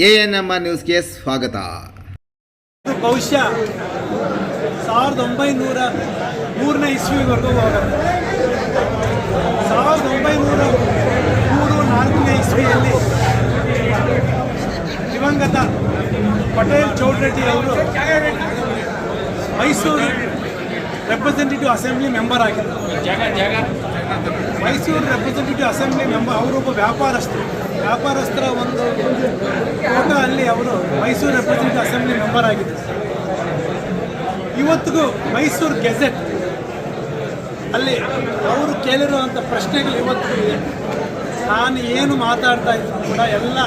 A N R ನ್ಯೂಸ್ಗೆ ಸ್ವಾಗತ. ಬಹುಶಃ ಸಾವಿರದ ಒಂಬೈನೂರ ಮೂರನೇ ಇಸ್ವಿವರೆಗೂ ಹೋಗುತ್ತೆ. ಸಾವಿರದ ಒಂಬೈನೂರ ಮೂರು ನಾಲ್ಕನೇ ಇಸ್ವಿಯಲ್ಲಿ ದಿವಂಗತ ಪಟೇಲ್ ಚೌಡ್ರೆಡ್ಡಿ ಅವರು ಮೈಸೂರು ರೆಪ್ರೆಸೆಂಟೇಟಿವ್ ಅಸೆಂಬ್ಲಿ ಮೆಂಬರ್ ಆಗಿದ್ದರು. ಮೈಸೂರು ರೆಪ್ರೆಸೆಂಟೇಟಿವ್ ಅಸೆಂಬ್ಲಿ ಮೆಂಬರ್ ಅವರೊಬ್ಬ ವ್ಯಾಪಾರಸ್ಥರು. ವ್ಯಾಪಾರಸ್ಥರ ಒಂದು ಫೋಟೋ ಅಲ್ಲಿ ಅವರು ಮೈಸೂರು ರೆಪ್ರೆಸೆಂಟೇಟಿವ್ ಅಸೆಂಬ್ಲಿ ಮೆಂಬರ್ ಆಗಿದ್ದರು. ಇವತ್ತಿಗೂ ಮೈಸೂರು ಗೆಜೆಟ್ ಅಲ್ಲಿ ಅವರು ಕೇಳಿರುವಂಥ ಪ್ರಶ್ನೆಗಳು ಇವತ್ತು ಇದೆ. ನಾನು ಏನು ಮಾತಾಡ್ತಾ ಇದ್ರು ಕೂಡ ಎಲ್ಲ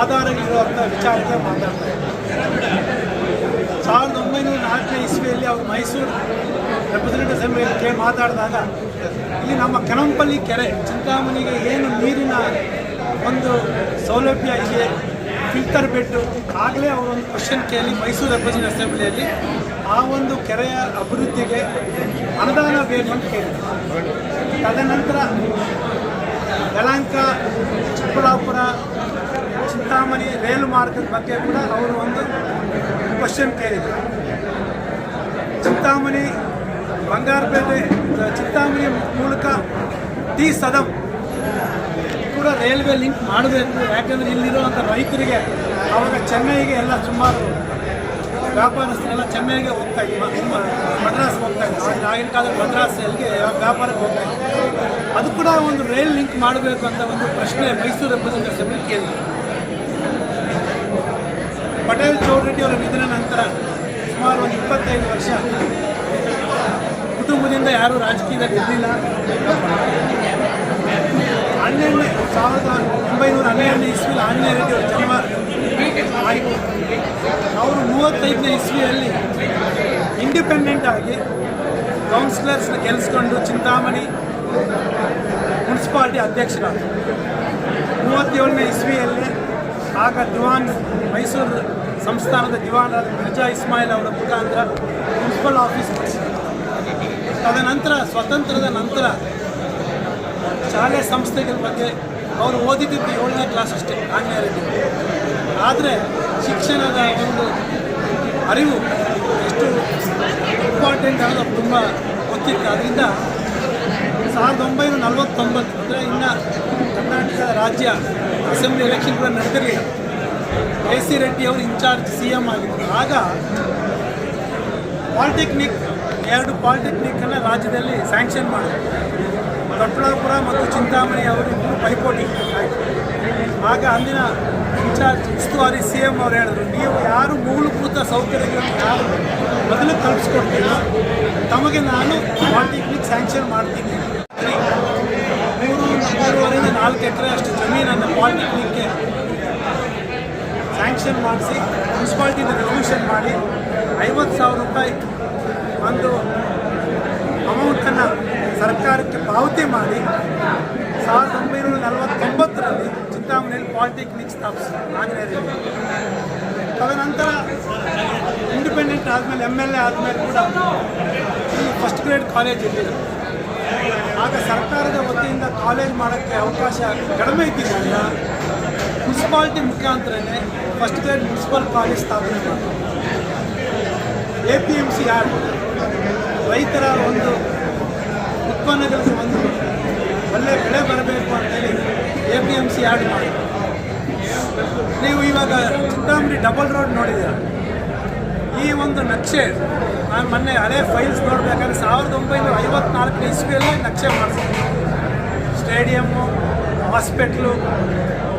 ಆಧಾರಗಳಿರುವಂಥ ವಿಚಾರಕ್ಕೆ ಮಾತಾಡ್ತಾ ಇದ್ದೆ ಸಾವಿರದ ಒಂಬೈನೂರ ನಾಲ್ಕನೇ ಇಸ್ವಿಯಲ್ಲಿ ಅವರು ಮೈಸೂರು ರೆಪ್ರೆಸೆಂಟೇಟಿವ್ ಅಸೆಂಬ್ಲಿಯಲ್ಲಿ ಮಾತಾಡಿದಾಗ, ಇಲ್ಲಿ ನಮ್ಮ ಕನಂಪಲ್ಲಿ ಕೆರೆ, ಚಿಂತಾಮಣಿಗೆ ಏನು ನೀರಿನ ಒಂದು ಸೌಲಭ್ಯ ಇದೆ ಫಿಲ್ಟರ್ ಬೆಡ್ಡು ಆಗಲೇ ಅವರೊಂದು ಕ್ವಶನ್ ಕೇಳಿ ಮೈಸೂರು ರೆಪ್ರೆಸೆಂಟೇಟಿವ್ ಅಸೆಂಬ್ಲಿಯಲ್ಲಿ ಆ ಒಂದು ಕೆರೆಯ ಅಭಿವೃದ್ಧಿಗೆ ಅನುದಾನ ಬೇಕು ಅಂತ ಕೇಳಿದ್ರು. ತದನಂತರ ಯಲಹಂಕ, ಚಿಕ್ಕಬಳ್ಳಾಪುರ, ಚಿಂತಾಮಣಿ ರೈಲು ಮಾರ್ಗದ ಬಗ್ಗೆ ಕೂಡ ಅವರು ಒಂದು ಕ್ವಶನ್ ಕೇಳಿದ್ರು ಚಿಂತಾಮಣಿ, ಬಂಗಾರಪೇಟೆ ಚಿಂತಾಮಣಿ ಮೂಲಕ ಟಿ ಸದಂ ಕೂಡ ರೈಲ್ವೆ ಲಿಂಕ್ ಮಾಡಬೇಕು ಯಾಕಂದರೆ ಇಲ್ಲಿರುವಂಥ ರೈತರಿಗೆ ಆವಾಗ ಚೆನ್ನೈಗೆ ಎಲ್ಲ ಸುಮಾರು ವ್ಯಾಪಾರಸ್ಥರೆಲ್ಲ ಚೆನ್ನೈಗೆ ಹೋಗ್ತಾ ಇದ್ವಿ ಮದ್ರಾಸ್ ಹೋಗ್ತಾ ಇದ್ವಿ ಆಗಿನ ಕಾಲದಲ್ಲಿ ಮದ್ರಾಸ್ ಎಲ್ಲಿಗೆ ವ್ಯಾಪಾರಕ್ಕೆ ಹೋಗ್ತಾ ಅದು ಕೂಡ ಒಂದು ರೈಲ್ ಲಿಂಕ್ ಮಾಡಬೇಕು ಅಂತ ಒಂದು ಪ್ರಶ್ನೆ ಮೈಸೂರು ರೆಪ್ರೆಸೆಂಟೇಟಿವ್ ಕೇಳಿದ್ರು. ಪಟೇಲ್ ಚೌಡರೆಡ್ಡಿಯವರ ನಿಧನ ನಂತರ ಸುಮಾರು ಒಂದು ಇಪ್ಪತ್ತೈದು ವರ್ಷ ಕುಟುಂಬದಿಂದ ಯಾರೂ ರಾಜಕೀಯದಲ್ಲಿ ಇರಲಿಲ್ಲ. ಹನ್ನೆರಡನೇ, ಸಾವಿರದ ಒಂಬೈನೂರ ಹನ್ನೆರಡನೇ ಇಸ್ವಿಲಿ ಆಂಜನೇಯ ರೆಡ್ಡಿ ಅವರ ಜನ್ಮ ಆಯಿತು. ಅವರು ಮೂವತ್ತೈದನೇ ಇಸ್ವಿಯಲ್ಲಿ ಇಂಡಿಪೆಂಡೆಂಟ್ ಆಗಿ ಕೌನ್ಸಿಲರ್ಸ್ನ ಗೆಲ್ಲಿಸ್ಕೊಂಡು ಚಿಂತಾಮಣಿ ಮುನ್ಸಿಪಾಲ್ಟಿ ಅಧ್ಯಕ್ಷರಾದರು. ಮೂವತ್ತೇಳನೇ ಇಸ್ವಿಯಲ್ಲಿ ಆಗ ದಿವಾನ್, ಮೈಸೂರು ಸಂಸ್ಥಾನದ ದಿವಾನರಾದ ಮಿರ್ಜಾ ಇಸ್ಮಾಯಿಲ್ ಅವರ ಮುಖಾಂತರ ಮುನ್ಸಿಪಲ್ ಆಫೀಸ್ ತದನಂತರ ಸ್ವತಂತ್ರದ ನಂತರ ಶಾಲೆ ಸಂಸ್ಥೆಗಳ ಬಗ್ಗೆ ಅವರು ಓದಿದ್ದು ಏಳನೇ ಕ್ಲಾಸ್ ಅಷ್ಟೇ ರೆಡ್ಡಿ ಆದರೆ ಶಿಕ್ಷಣದ ಒಂದು ಅರಿವು ಎಷ್ಟು ಇಂಪಾರ್ಟೆಂಟ್ ಅನ್ನೋದು ತುಂಬ ಗೊತ್ತಿತ್ತು. ಅದರಿಂದ ಸಾವಿರದ ಒಂಬೈನೂರ ನಲವತ್ತೊಂಬತ್ತು, ಅಂದರೆ ಇನ್ನು ಕರ್ನಾಟಕದ ರಾಜ್ಯ ಅಸೆಂಬ್ಲಿ ಎಲೆಕ್ಷನ್ ಕೂಡ ನಡೆದಿರಲಿಲ್ಲ. ಕೆ ಸಿ ರೆಡ್ಡಿ ಅವರು ಇನ್ಚಾರ್ಜ್, ಸಿ ಎಂ ಆಗಿದ್ದರು ಆಗ ಪಾಲಿಟೆಕ್ನಿಕ್, ಎರಡು ಪಾಲಿಟೆಕ್ನಿಕ್ಕನ್ನು ರಾಜ್ಯದಲ್ಲಿ ಸ್ಯಾಂಕ್ಷನ್ ಮಾಡಿದ್ರು. ದೊಡ್ಡಬಳ್ಳಾಪುರ ಮತ್ತು ಚಿಂತಾಮಣಿ ಅವರಿಬ್ಬರು ಪೈಪೋಟಿ. ಆಗ ಅಂದಿನ ಇನ್ಚಾರ್ಜ್ ಉಸ್ತುವಾರಿ ಸಿ ಎಂ ಅವರು ಹೇಳಿದ್ರು, ನೀವು ಯಾರು ಮೂಲಭೂತ ಸೌಕರ್ಯಗಳನ್ನು ಯಾರು ಮೊದಲು ಕಲ್ಪಿಸ್ಕೊಡ್ತೀರ? ತಮಗೆ ನಾನು ಪಾಲಿಟೆಕ್ನಿಕ್ ಸ್ಯಾಂಕ್ಷನ್ ಮಾಡ್ತೀನಿ. ನಾಲ್ಕು ಎಕರೆ ಅಷ್ಟು ಜಮೀನನ್ನು ಪಾಲಿಟೆಕ್ನಿಕ್ಗೆ ಸ್ಯಾಂಕ್ಷನ್ ಮಾಡಿಸಿ ಮುನ್ಸಿಪಾಲ್ಟಿನ ರೆಸೊಲ್ಯೂಷನ್ ಮಾಡಿ, ಐವತ್ತು ಸಾವಿರ ರೂಪಾಯಿ ಒಂದು ಅಮೌಂಟನ್ನು ಸರ್ಕಾರಕ್ಕೆ ಪಾವತಿ ಮಾಡಿ, ಸಾವಿರದ ಒಂಬೈನೂರ ನಲವತ್ತೊಂಬತ್ತರಲ್ಲಿ ಚಿಂತಾಮಣಿಯಲ್ಲಿ ಪಾಲಿಟೆಕ್ನಿಕ್ ಸ್ಥಾಪಿಸಿದ್ರು ಆಂಜನೇಯ ರೆಡ್ಡಿ ತದನಂತರ ಇಂಡಿಪೆಂಡೆಂಟ್ ಆದಮೇಲೆ ಎಂ ಎಲ್ ಎ ಆದಮೇಲೆ ಕೂಡ ಫಸ್ಟ್ ಗ್ರೇಡ್ ಕಾಲೇಜ್ ಇರಲಿಲ್ಲ ಆಗ ಸರ್ಕಾರದ ವತಿಯಿಂದ ಕಾಲೇಜ್ ಮಾಡೋಕ್ಕೆ ಅವಕಾಶ ಕಡಿಮೆ ಇದ್ದಿದ್ದರಿಂದ ಮುನ್ಸಿಪಾಲ್ಟಿ ಮುಖಾಂತರನೇ ಫಸ್ಟ್ ಗ್ರೇಡ್ ಮುನ್ಸಿಪಲ್ ಕಾಲೇಜ್ ಸ್ಥಾಪನೆ ಮಾಡಿದ್ರು. A P M C add ರೈತರ ಒಂದು ಉತ್ಪನ್ನಗಳಿಗೆ ಒಂದು ಒಳ್ಳೆ ಬೆಳೆ ಬರಬೇಕು ಅಂತೇಳಿ A P M C add ಮಾಡಿ ನೀವು ಇವಾಗ ಚಿಂತಾಮಣಿ ಡಬಲ್ ರೋಡ್ ನೋಡಿದ್ದೀರ? ಈ ಒಂದು ನಕ್ಷೆ ನಾನು ಮೊನ್ನೆ ಹಳೆ ಫೈಲ್ಸ್ ನೋಡಬೇಕಾದ್ರೆ ಸಾವಿರದ ಒಂಬೈನೂರ ಐವತ್ನಾಲ್ಕನೇ ಇಸ್ವಿಯಲ್ಲೇ ನಕ್ಷೆ ಮಾಡಿಸಿದ್ದೆ ಸ್ಟೇಡಿಯಮ್ಮು ಹಾಸ್ಪಿಟ್ಲು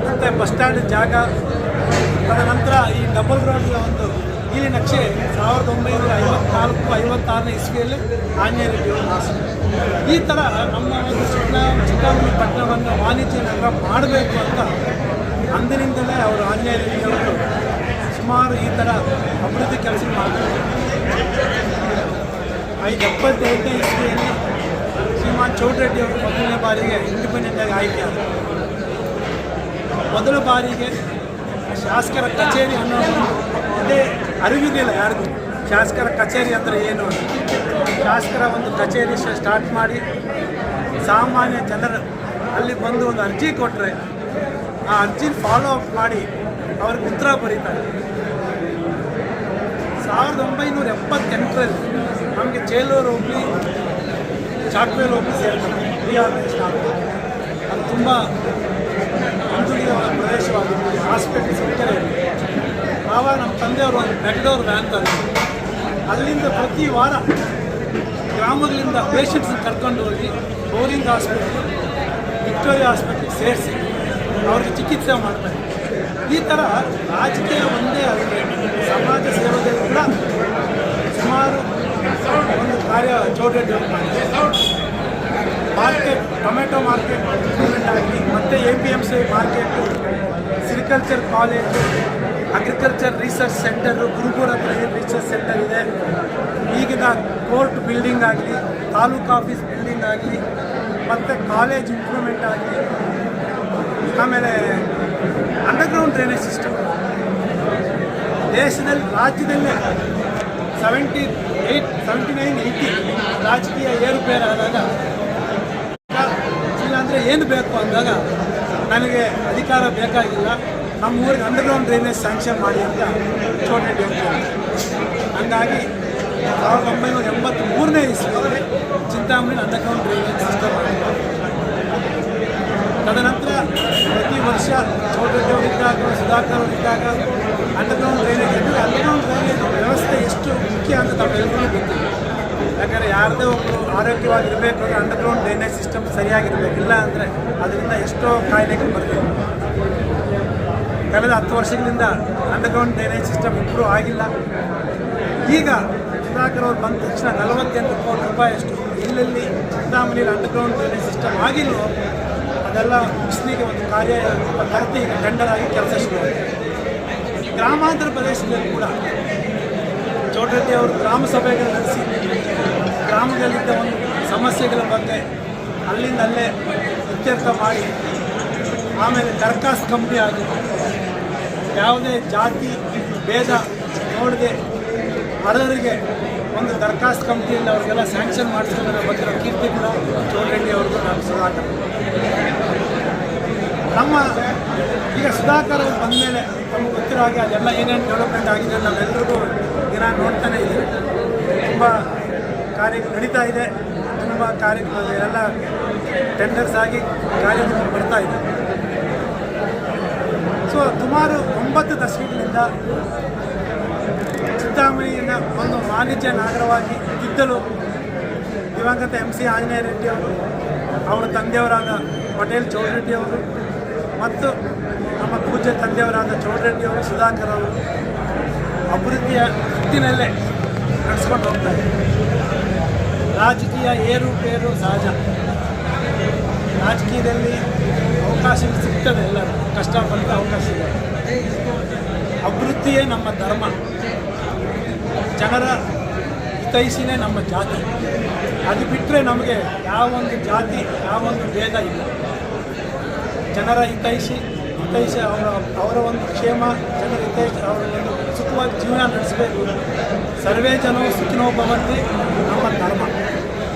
ಮತ್ತು ಬಸ್ ಸ್ಟ್ಯಾಂಡ್ ಜಾಗ. ತದನಂತರ ಈ ಡಬಲ್ ರೋಡ್ನ ಒಂದು ಈ ನಕ್ಷೆ ಸಾವಿರದ ಒಂಬೈನೂರ ಐವತ್ನಾಲ್ಕು ಐವತ್ತಾರನೇ ಇಸ್ವಿಯಲ್ಲಿ ಆಂಜನೇಯ ಈ ಥರ ನಮ್ಮ ಒಂದು ಚಿಕ್ಕ ಚಿಕ್ಕಮಗಳೂರು ಪಟ್ಟಣವನ್ನು ವಾಣಿಜ್ಯ ನಗರ ಮಾಡಬೇಕು ಅಂತ ಅಂದಿನಿಂದಲೇ ಅವರು ಆಂಜನೇಯ ಸುಮಾರು ಈ ಥರ ಅಭಿವೃದ್ಧಿ ಕೆಲಸ ಮಾಡ್ತಾರೆ. ಐದು ಎಪ್ಪತ್ತೈದನೇ ಇಸ್ವಿಯಲ್ಲಿ ಶ್ರೀಮಾನ್ ಚೌಟ್ರೆಡ್ಡಿ ಅವರು ಮೊದಲನೇ ಬಾರಿಗೆ ಇಂಡಿಪೆಂಡೆಂಟ್ ಆಗಿ ಆಯ್ಕೆ ಮೊದಲ ಬಾರಿಗೆ ಶಾಸಕರ ಕಚೇರಿ ಅನ್ನೋದು ಅದೇ ಅರಿವಿರಲಿಲ್ಲ ಯಾರಿಗೂ. ಶಾಸಕರ ಕಚೇರಿ ಅಂದರೆ ಏನು ಶಾಸಕರ ಒಂದು ಕಚೇರಿ ಸ್ಟಾರ್ಟ್ ಮಾಡಿ ಸಾಮಾನ್ಯ ಜನರು ಅಲ್ಲಿ ಬಂದು ಒಂದು ಅರ್ಜಿ ಕೊಟ್ಟರೆ ಆ ಅರ್ಜಿ ಫಾಲೋ ಅಪ್ ಮಾಡಿ ಅವ್ರಿಗೆ ಉತ್ತರ ಬರೀತಾರೆ. ಸಾವಿರದ ಒಂಬೈನೂರ ಎಪ್ಪತ್ತೆಂಟರಲ್ಲಿ ನಮಗೆ ಚೇಲೂರು ಹೋಗಿ ಚಾಕ್ವೇಲ್ ಹೋಗಿ ಸೇರ್ತಾರೆ ರಿಆರ್ಗನೈಸೇಷನ್ ಆಗುತ್ತೆ ಅದು ತುಂಬ ಹಿಂದುಳಿದ ಪ್ರದೇಶವಾಗಿತ್ತು ಹಾಸ್ಪಿಟಲ್ ಇಲ್ಲ ಆವಾಗ ನಮ್ಮ ತಂದೆಯವರು ಒಂದು ಬೆಂಗಳೂರು ವ್ಯಾನ್ ತಂದರು. ಅಲ್ಲಿಂದ ಪ್ರತಿ ವಾರ ಗ್ರಾಮಗಳಿಂದ ಪೇಷಂಟ್ಸ್ ಕರ್ಕೊಂಡು ಹೋಗಿ ಬೋರಿಂಗ್ ಹಾಸ್ಪಿಟಲ್ ವಿಕ್ಟೋರಿಯಾ ಹಾಸ್ಪಿಟ್ಲಿಗೆ ಸೇರಿಸಿ ಅವ್ರಿಗೆ ಚಿಕಿತ್ಸೆ ಮಾಡ್ತಾರೆ. ಈ ಥರ ರಾಜಕೀಯ ಒಂದೇ ಅಲ್ಲದೆ ಸಮಾಜ ಸೇವೆಗಳು ಕೂಡ ಸುಮಾರು ಒಂದು ಮಾರ್ಕೆಟ್ ಟೊಮೆಟೊ ಮಾರ್ಕೆಟ್ ಆಗಲಿ ಮತ್ತು A P M C market sericulture college agriculture research centre Gurupura ಹತ್ರ ಏನು ರಿಸರ್ಚ್ ಸೆಂಟರ್ ಇದೆ. ಈಗಿನ ಕೋರ್ಟ್ ಬಿಲ್ಡಿಂಗ್ ಆಗಲಿ, ತಾಲೂಕು ಆಫೀಸ್ ಬಿಲ್ಡಿಂಗ್ ಆಗಲಿ, ಮತ್ತು ಕಾಲೇಜ್ ಇಂಪ್ರೂವ್ಮೆಂಟ್ ಆಗಲಿ, ಆಮೇಲೆ ಅಂಡರ್ಗ್ರೌಂಡ್ ಡ್ರೈನೇಜ್ ಸಿಸ್ಟಮ್ ದೇಶದಲ್ಲಿ, ರಾಜ್ಯದಲ್ಲೇ seventy eight seventy nine eighty ರಾಜಕೀಯ ಏರುಪೇರು ಆದಾಗ ಇಲ್ಲಾಂದರೆ ಏನು ಬೇಕು ಅಂದಾಗ ನನಗೆ ಅಧಿಕಾರ ಬೇಕಾಗಿಲ್ಲ. ನಮ್ಮ ಊರಿಗೆ ಅಂಡರ್ಗ್ರೌಂಡ್ ಡ್ರೈನೇಜ್ ಸ್ಯಾಂಕ್ಷನ್ ಮಾಡಿ ಅಂತ ಚೋಟೆ ಹೇಳ್ತಾರೆ ಹಂಗಾಗಿ ಸಾವಿರದ ಒಂಬೈನೂರ ಎಂಬತ್ತ್ ಮೂರನೇ ಇಸ್ವಿಯಲ್ಲಿ ಚಿಂತಾಮಣಿ ಅಂಡರ್ಗ್ರೌಂಡ್ ಡ್ರೈನೇಜ್ ಸಿಸ್ಟಮ್ ತದನಂತರ ವರ್ಷ ಇದ್ದಾಗ ಸುಧಾಕರ್ ಅಂಡರ್ಗ್ರೌಂಡ್ ಡ್ರೈನೇಜ್ ಅಂದರೆ ಅಂಡರ್ಗ್ರೌಂಡ್ ಡ್ರೈನೇಜ್ ವ್ಯವಸ್ಥೆ ಎಷ್ಟು ಮುಖ್ಯ ಅಂತ ತಾವೆಲ್ಲರಿಗೂ ಗೊತ್ತಿಲ್ಲ. ಯಾಕಂದರೆ ಯಾರದೇ ಒಬ್ಬರು ಆರೋಗ್ಯವಾಗಿರಬೇಕು ಅಂದರೆ ಅಂಡರ್ಗ್ರೌಂಡ್ ಡ್ರೈನೇಜ್ ಸಿಸ್ಟಮ್ ಸರಿಯಾಗಿರಬೇಕು. ಇಲ್ಲ ಅಂದರೆ ಅದರಿಂದ ಎಷ್ಟೋ ಕಾಯಿಲೆಗಳು ಬರ್ತವೆ. ಕಳೆದ ಹತ್ತು ವರ್ಷಗಳಿಂದ ಅಂಡರ್ಗ್ರೌಂಡ್ ಡ್ರೈನೇಜ್ ಸಿಸ್ಟಮ್ ಇಂಪ್ರೂವ್ ಆಗಿಲ್ಲ. ಈಗ ಸುಧಾಕರ್ ಅವರು ಬಂದ ತಕ್ಷಣ ನಲವತ್ತೆಂಟು ಕೋಟಿ ರೂಪಾಯಿ ಅಷ್ಟು ಎಲ್ಲೆಲ್ಲಿ ಚಿಂತಾಮಣಿಯಲ್ಲಿ ಅಂಡರ್ಗ್ರೌಂಡ್ ಡ್ರೈನೇಜ್ ಸಿಸ್ಟಮ್ ಆಗಿಲ್ವೋ ಅದೆಲ್ಲ ಬಿಸಿಲಿಗೆ ಒಂದು ಕಾರ್ಯ ರೂಪ ಗಂಡರಾಗಿ ಈಗ ಟೆಂಡರಾಗಿ ಕೆಲಸ ಶುರುವಾಗಿದೆ ಗ್ರಾಮಾಂತರ ಪ್ರದೇಶದಲ್ಲಿ ಕೂಡ ಚೌಟರೆಡ್ಡಿ ಅವರು ಗ್ರಾಮ ಸಭೆಗಳು ನಡೆಸಿ, ಗ್ರಾಮದಲ್ಲಿದ್ದ ಒಂದು ಸಮಸ್ಯೆಗಳ ಬಗ್ಗೆ ಅಲ್ಲಿಂದಲ್ಲೇ ಮಾಡಿ, ಆಮೇಲೆ ದರ್ಖಾಸ್ತು ಕಂಪ್ನಿ ಆಗಿ ಯಾವುದೇ ಜಾತಿ, ಭೇದ, ನೋಡದೆ ಅರ್ಹರಿಗೆ ಒಂದು ದರ್ಖಾಸ್ತು ಕಂಪ್ನಿಯಲ್ಲಿ ಅವ್ರಿಗೆಲ್ಲ ಸ್ಯಾಂಕ್ಷನ್ ಮಾಡಿಸ್ಕೊಂಡ್ರೆ ಬಂದಿರೋ ಕೀರ್ತಿ ಕೂಡ ಚೌಟರೆಡ್ಡಿ ಅವ್ರಿಗೂ ನಾನು ಸುಧಾಕರ್ ನಮ್ಮ ಈಗ ಸುಧಾಕರ್ ಬಂದ ಮೇಲೆ ನಮ್ಗೆ ಗೊತ್ತಿರೋ ಹಾಗೆ ಅದೆಲ್ಲ ಏನೇನು ಡೆವಲಪ್ಮೆಂಟ್ ಆಗಿದೆ ನಾವೆಲ್ಲರಿಗೂ ದಿನ ನೋಡ್ತಾನೆ ಇದ್ದೀವಿ. ತುಂಬ ಕಾರ್ಯ ನಡೀತಾ ಇದೆ. ತುಂಬ ಕಾರ್ಯ ಎಲ್ಲ ಟೆಂಡರ್ಸ್ ಆಗಿ ಕಾರ್ಯಗಳು ಬರ್ತಾ ಇದೆ. ಸೊ ಸುಮಾರು ಒಂಬತ್ತು ದಶಕಗಳಿಂದ ಚಿತ್ತಾಮಣಿಯಿಂದ ಒಂದು ವಾಣಿಜ್ಯ ನಾಗರವಾಗಿ ಇದ್ದಲು ದಿವಂಗತ ಎಂ ಸಿ ಆಂಜನೇಯ ರೆಡ್ಡಿ ಅವರು, ಅವರ ತಂದೆಯವರಾದ ಪಟೇಲ್ ಚೌಡರೆಡ್ಡಿ ಅವರು ಮತ್ತು ನಮ್ಮ ಪೂಜ್ಯ ತಂದೆಯವರಾದ ಚೌಡರೆಡ್ಡಿಯವರು ಸುಧಾಕರ್ ಅವರು ಅಭಿವೃದ್ಧಿಯ ನಿಟ್ಟಿನಲ್ಲೇ ನಡೆಸ್ಕೊಂಡು ಹೋಗ್ತಾರೆ ರಾಜಕೀಯ ಏರುಪೇರು ಸಹಜ. ರಾಜಕೀಯದಲ್ಲಿ ಅವಕಾಶ ಸಿಗ್ತದೆ, ಎಲ್ಲರೂ ಕಷ್ಟಪಟ್ಟು ಅವಕಾಶ ಇದೆ. ಅಭಿವೃದ್ಧಿಯೇ ನಮ್ಮ ಧರ್ಮ. ಜನರ ಹಿತೈಸಿನೇ ನಮ್ಮ ಜಾತಿ. ಅದು ಬಿಟ್ಟರೆ ನಮಗೆ ಯಾವೊಂದು ಜಾತಿ ಯಾವೊಂದು ಭೇದ ಇಲ್ಲ. ಜನರ ಹಿತೈಷಿ ಹಿತೈಷಿ ಅವರ ಅವರ ಒಂದು ಕ್ಷೇಮ, ಜನರ ಹಿತೈಷಿ ಅವರ ಒಂದು ಸುಖವಾಗಿ ಜೀವನ ನಡೆಸಬೇಕು. ಸರ್ವೇ ಜನ ಸುಖಿನೋ ಭವಂತಿ ನಮ್ಮ ಧರ್ಮ.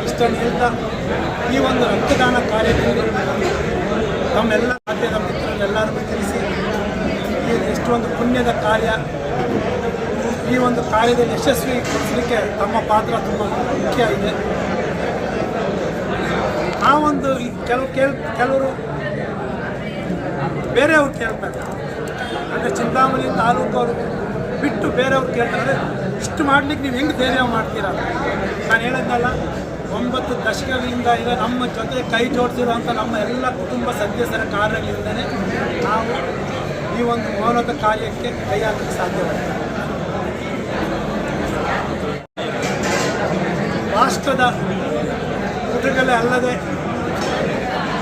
ಇಷ್ಟನ್ನು ಹೇಳ್ತಾ ಈ ಒಂದು ರಕ್ತದಾನ ಕಾರ್ಯದಲ್ಲಿ ತಮ್ಮೆಲ್ಲ ರಾಜ್ಯದ ಮಿತ್ರರೆಲ್ಲರಿಗೂ ತಿಳಿಸಿ ಈ ಎಷ್ಟೊಂದು ಪುಣ್ಯದ ಕಾರ್ಯ, ಈ ಒಂದು ಕಾರ್ಯದಲ್ಲಿ ಯಶಸ್ವಿಗೊಳಿಸಲಿಕ್ಕೆ ತಮ್ಮ ಪಾತ್ರ ತುಂಬ ಮುಖ್ಯ ಇದೆ. ಆ ಒಂದು ಕೆಲವು ಕೆಲವರು ಬೇರೆಯವ್ರು ಕೇಳ್ತಾರೆ. ಅಂದರೆ ಚಿಂತಾಮಣಿ ತಾಲೂಕವರು ಬಿಟ್ಟು ಬೇರೆಯವ್ರು ಕೇಳ್ತಾರೆ. ಇಷ್ಟು ಮಾಡ್ಲಿಕ್ಕೆ ನೀವು ಹೆಂಗೆ ಧೈರ್ಯ ಮಾಡ್ತೀರಾ? ನಾನು ಹೇಳೋದಲ್ಲ, ಒಂಬತ್ತು ದಶಕಗಳಿಂದ ಈಗ ನಮ್ಮ ಜೊತೆ ಕೈ ಜೋಡಿಸಿರುವಂಥ ನಮ್ಮ ಎಲ್ಲ ಕುಟುಂಬ ಸದಸ್ಯರ ಕಾರ್ಯಗಳಿಂದಲೇ ನಾವು ಈ ಒಂದು ಮೌನದ ಕಾರ್ಯಕ್ಕೆ ಕೈ ಹಾಕಕ್ಕೆ ಸಾಧ್ಯವಾಗಿದೆ ರಾಷ್ಟ್ರದ ಪುಟಗಳೇ ಅಲ್ಲದೆ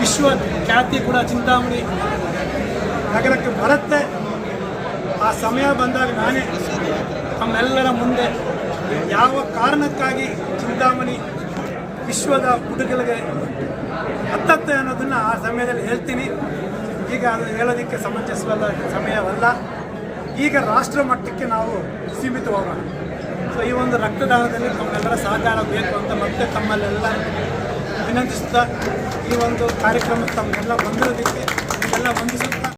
ವಿಶ್ವ ಖ್ಯಾತಿ ಕೂಡ ಚಿಂತಾಮಣಿ ನಗರಕ್ಕೆ ಬರುತ್ತೆ. ಆ ಸಮಯ ಬಂದಾಗ ನಾನೇ ತಮ್ಮೆಲ್ಲರ ಮುಂದೆ ಯಾವ ಕಾರಣಕ್ಕಾಗಿ ಚಿಂತಾಮಣಿ ವಿಶ್ವದ ಪುಟಗಳಿಗೆ ಹತ್ತತ್ತೆ ಅನ್ನೋದನ್ನು ಆ ಸಮಯದಲ್ಲಿ ಹೇಳ್ತೀನಿ. ಈಗ ಅದು ಹೇಳೋದಕ್ಕೆ ಸಮಂಜಸವಲ್ಲ, ಸಮಯವಲ್ಲ. ಈಗ ರಾಷ್ಟ್ರ ಮಟ್ಟಕ್ಕೆ ನಾವು ಸೀಮಿತವಾಗೋಣ. ಸೊ ಈ ಒಂದು ರಕ್ತದಾನದಲ್ಲಿ ತಮ್ಮೆಲ್ಲರ ಸಹಕಾರ ಬೇಕು ಅಂತ ಮತ್ತೆ ತಮ್ಮಲ್ಲೆಲ್ಲ ವಿನಂತಿಸುತ್ತಾ ಈ ಒಂದು ಕಾರ್ಯಕ್ರಮಕ್ಕೆ ತಮ್ಮೆಲ್ಲ ಬಂದಿರೋದಕ್ಕೆ ಎಲ್ಲ ವಂದಿಸುತ್ತಾ